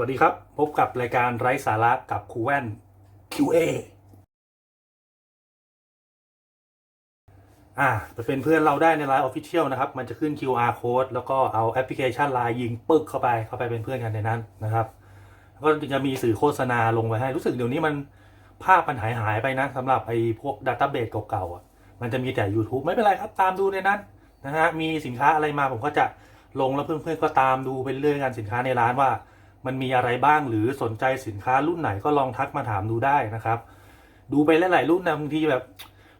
วัสดีครับ พบกับรายการไร้สาระกับครูแว่น QA อ่าไปเป็นเพื่อนเราได้ใน Line Official นะครับ มันจะขึ้น QR code แล้วก็เอาแอปพลิเคชัน Line ยิงปึ๊กเข้าไปเข้าไปเป็นเพื่อนกันในนั้นนะครับแล้วก็จะมีสื่อโฆษณาลงไว้ให้ รู้สึกเดี๋ยวนี้มันภาพมันหายหายไปนะสำหรับไอ้พวกดัตต้าเบสเก่าๆอะมันจะมีแต่ YouTube ไม่เป็นไรครับ ตามดูในนั้นนะฮะมีสินค้าอะไรมาผมก็จะลงแล้วเพื่อนๆก็ตามดูไปเรื่อยกันสินค้าในร้านว่า มันมีอะไรบ้างหรือสนใจสินค้ารุ่นไหนก็ลองทักมาถามดูได้นะครับ ดูไปหลายๆรุ่นนะบางทีแบบ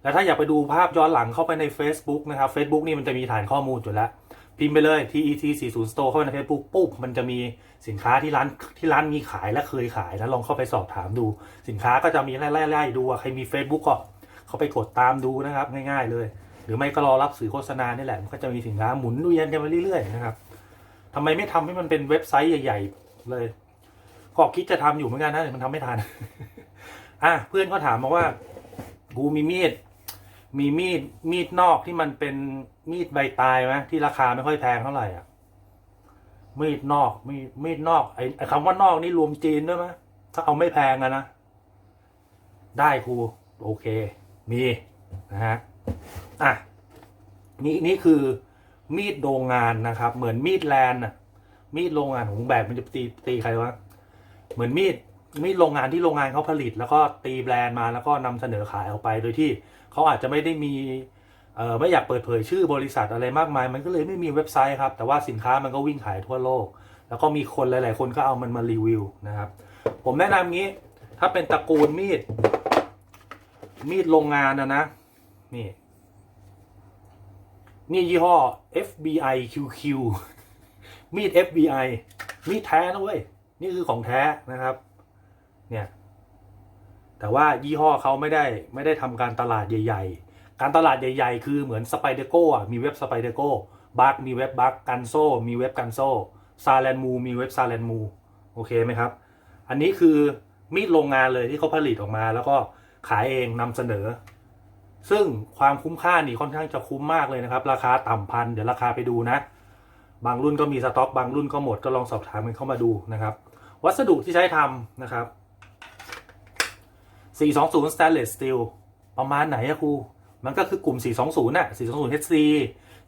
แล้วถ้าอยากไปดูภาพย้อนหลังเข้าไปใน Facebook นะครับ Facebook นี่มันจะมีฐานข้อมูลอยู่แล้วพิมพ์ไปเลย TET 40 Store เข้าไปใน Facebook ปุ๊บมันจะมีสินค้าที่ร้านที่ร้านมีขายและเคยขายนะลองเข้าไปสอบถามดู สินค้าก็จะมีไล่ๆดูใครมี Facebook ก็เข้าไปกดตามดูนะครับ ง่ายๆเลย หรือไม่ก็รอรับสื่อโฆษณานี่แหละมันก็จะมีสินค้าหมุนเวียนกันไปเรื่อยๆนะครับทำไมไม่ทำให้มันเป็นเว็บไซต์ใหญ่ๆ เลยก็คิดจะทำอยู่เหมือนกันนะแต่มันทำไม่ทัน อะเพื่อนก็ถามมาว่า กูมีมีด มีมีดมีดนอกที่มันเป็นมีดใบตายไหมที่ราคาไม่ค่อยแพงเท่าไหร่อะ มีดนอก มีมีดนอกไอ้คำว่านอกนี่รวมจีนด้วยไหมถ้าเอาไม่แพงอะนะ ได้ครูโอเค มีนะฮะอะนี่นี่คือมีดโรงงานนะครับ เหมือนมีดแลนอะ มีดโรงงานของแบบมันจะตีตีใครวะเหมือนมีดมีดโรงงานที่โรงงานเขาผลิต แล้วก็ตีแบรนด์มาแล้วก็นำเสนอขายออกไป โดยที่เขาอาจจะไม่ได้มีเอ่อไม่อยากเปิดเผยชื่อบริษัทอะไรมากมาย มันก็เลยไม่มีเว็บไซต์ครับ แต่ว่าสินค้ามันก็วิ่งขายทั่วโลก แล้วก็มีคนหลาย ๆ คนก็เอามันมารีวิวนะครับ ผมแนะนำงี้ ถ้าเป็นตระกูลมีด มีดโรงงานนะนะ นี่ นี่ยี่ห้อ FBI QQ มีด FBI มีดแท้นะเว้ย นี่คือของแท้นะครับ เนี่ย แต่ว่ายี่ห้อเขาไม่ได้ไม่ได้ทำการตลาดใหญ่ ๆ การตลาดใหญ่ ๆ คือเหมือนสไปเดโก้อะมีเว็บสไปเดโก้บักมีเว็บบักกันโซมีเว็บกันโซซาแลนมูมีเว็บซาแลนมูโอเคไหมครับ อันนี้คือมีดโรงงานเลยที่เขาผลิตออกมา แล้วก็ขายเองนำเสนอ ซึ่งความคุ้มค่านี่ค่อนข้างจะคุ้มมากเลยนะครับ ราคาต่ำพันเดี๋ยวราคาไปดูนะ บางรุ่นก็มีสต็อก บางรุ่นก็หมดก็ลองสอบถามกันเข้ามาดูนะครับ วัสดุที่ใช้ทำนะครับ 420 stainless steel ประมาณไหนอะครู มันก็คือกลุ่ม 420น่ะ 420 HC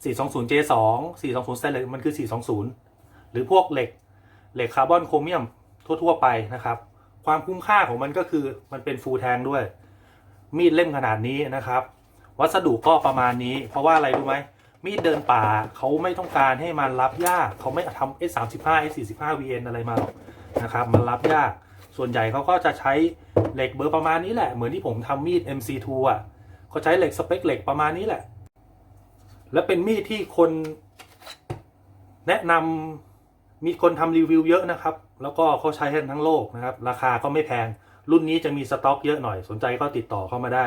420 J2 420 stainless มันคือ 420 หรือพวกเหล็กเหล็กคาร์บอนโครเมียมทั่ว ๆ ไปนะครับ ความคุ้มค่าของมันก็คือมันเป็นฟูลแทงด้วย มีดเล่มขนาดนี้นะครับ วัสดุก็ประมาณนี้ เพราะว่าอะไรรู้ไหม มีดเดินป่าเขาไม่ต้องการให้มันรับยากเขาไม่ทำ S35 S45 VN อะไรมาหรอกนะครับ มันรับยาก ส่วนใหญ่เขาก็จะใช้เหล็กเบอร์ประมาณนี้แหละ เหมือนที่ผมทำมีด MC2 อะเขาใช้เหล็กสเปคเหล็กประมาณนี้แหละ และเป็นมีดที่คนแนะนำมีคนทำรีวิวเยอะนะครับ แล้วก็เขาใช้กันทั้งโลกนะครับ ราคาก็ไม่แพง รุ่นนี้จะมีสต็อกเยอะหน่อย สนใจก็ติดต่อเข้ามาได้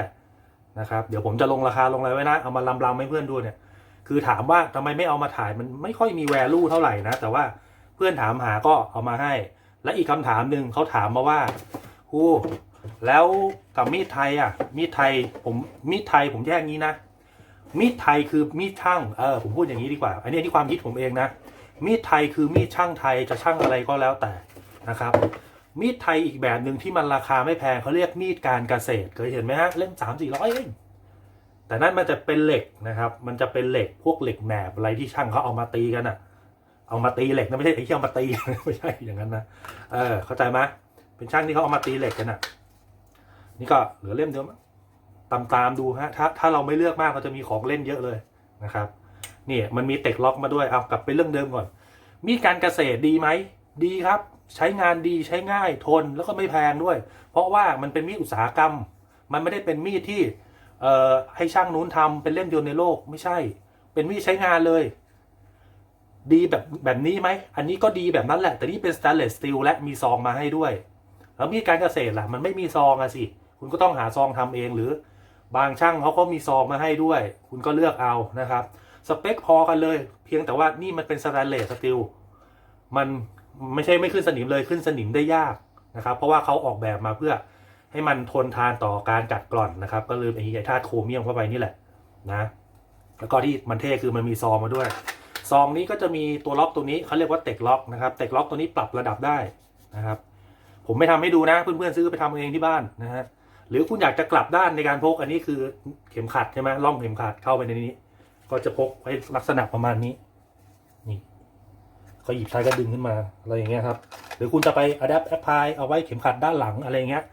นะครับ เดี๋ยวผมจะลงราคาลงอะไรไว้นะ เอามาลำๆให้เพื่อนดูเนี่ย คือถามว่าทำไมไม่เอามาถ่ายมันไม่ค่อยมีแวลูเท่าไหร่นะ แต่ว่าเพื่อนถามหาก็เอามาให้ และอีกคำถามหนึ่งเขาถามมาว่าครูแล้วกับมีดไทยอะ มีดไทยผมมีดไทยผมแยกงี้นะ มีดไทยคือมีดช่างเออผมพูดอย่างนี้ดีกว่า อันนี้ที่ความคิดผมเองนะ มีดไทยคือมีดช่างไทยจะช่างอะไรก็แล้วแต่นะครับ มีดไทยอีกแบบหนึ่งที่มันราคาไม่แพงเขาเรียกมีดการเกษตรเคยเห็นไหมฮะเล่มสามสี่ร้อยเอง แต่นั่นมันจะเป็นเหล็กนะครับ มันจะเป็นเหล็กพวกเหล็กแหนบอะไรที่ช่างเขาเอามาตีกันอะเอามาตีเหล็กนะไม่ใช่ไอ้ที่เอามาตีไม่ใช่อย่างนั้นนะเออเข้าใจไหมเป็นช่างที่เขาเอามาตีเหล็กกันอะนี่ก็เหลือเล่มเดียวมั้งตามตามดูฮะถ้าถ้าเราไม่เลือกมากเราจะมีของเล่นเยอะเลยนะครับนี่มันมีเต็กล็อกมาด้วยเอากลับไปเรื่องเดิมก่อน มีการเกษตรดีไหมดีครับ ใช้งานดีใช้ง่ายทนแล้วก็ไม่แพงด้วย เพราะว่ามันเป็นมีดอุตสาหกรรม มันไม่ได้เป็นมีดที่ เอ่อให้ช่างนู้นทำเป็นเล่มเดียวในโลกไม่ใช่ เป็นมีใช้งานเลย ดีแบบแบบนี้ไหม อันนี้ก็ดีแบบนั้นแหละ แต่นี่เป็น stainless steel และมีซองมาให้ด้วย แล้วมีการเกษตรล่ะ มันไม่มีซองอะสิ คุณก็ต้องหาซองทำเองหรือบางช่างเขาก็มีซองมาให้ด้วย คุณก็เลือกเอานะครับ สเปคพอกันเลย เพียงแต่ว่านี่มันเป็น stainless steel มันไม่ใช่ไม่ขึ้นสนิมเลยขึ้นสนิมได้ยากนะครับ เพราะว่าเขาออกแบบมาเพื่อ ให้มันทนทานต่อการกัดกร่อนนะครับ ก็ลืมไอ้ไอ้ธาตุโครเมียมเข้าไปนี่แหละนะ แล้วก็ที่มันเท่คือมันมีซองมาด้วย ซองนี้ก็จะมีตัวล็อกตัวนี้เขาเรียกว่าเต็กล็อกนะครับ เต็กล็อกตัวนี้ปรับระดับได้นะครับ ผมไม่ทำให้ดูนะ เพื่อนๆซื้อไปทำเองที่บ้านนะฮะ หรือคุณอยากจะกลับด้านในการพกอันนี้คือเข็มขัดใช่ไหมล่องเข็มขัดเข้าไปในนี้ ก็จะพกไว้ลักษณะประมาณนี้ นี่ก็หยิบซ้ก็ดึงขึ้นมาอะไรอย่างเงี้ยครับ หรือคุณจะไป adapt apply เอาไว้เข็มขัดด้านหลังอะไรเงี้ย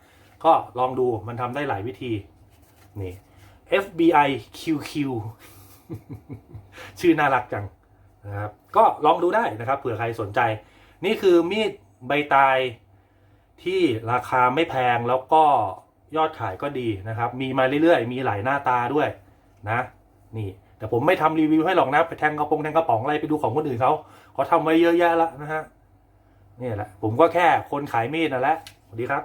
ก็ลองดูมันทำได้หลายวิธี นี่ FBI QQ ชื่อน่ารักจังนะครับก็ลองดูได้นะครับเผื่อใครสนใจ นี่คือมีดใบตายที่ราคาไม่แพงแล้วก็ยอดขายก็ดีนะครับ มีมาเรื่อยๆ มีหลายหน้าตาด้วยนะ นี่ แต่ผมไม่ทำรีวิวให้หรอกนะ ไปแทงกระปงแทงกระป๋องอะไรไปดูของคนอื่นเขาเขาทำไว้เยอะแยะแล้วนะฮะนี่แหละ ผมก็แค่คนขายมีดนั่นแหละสวัสดีครับ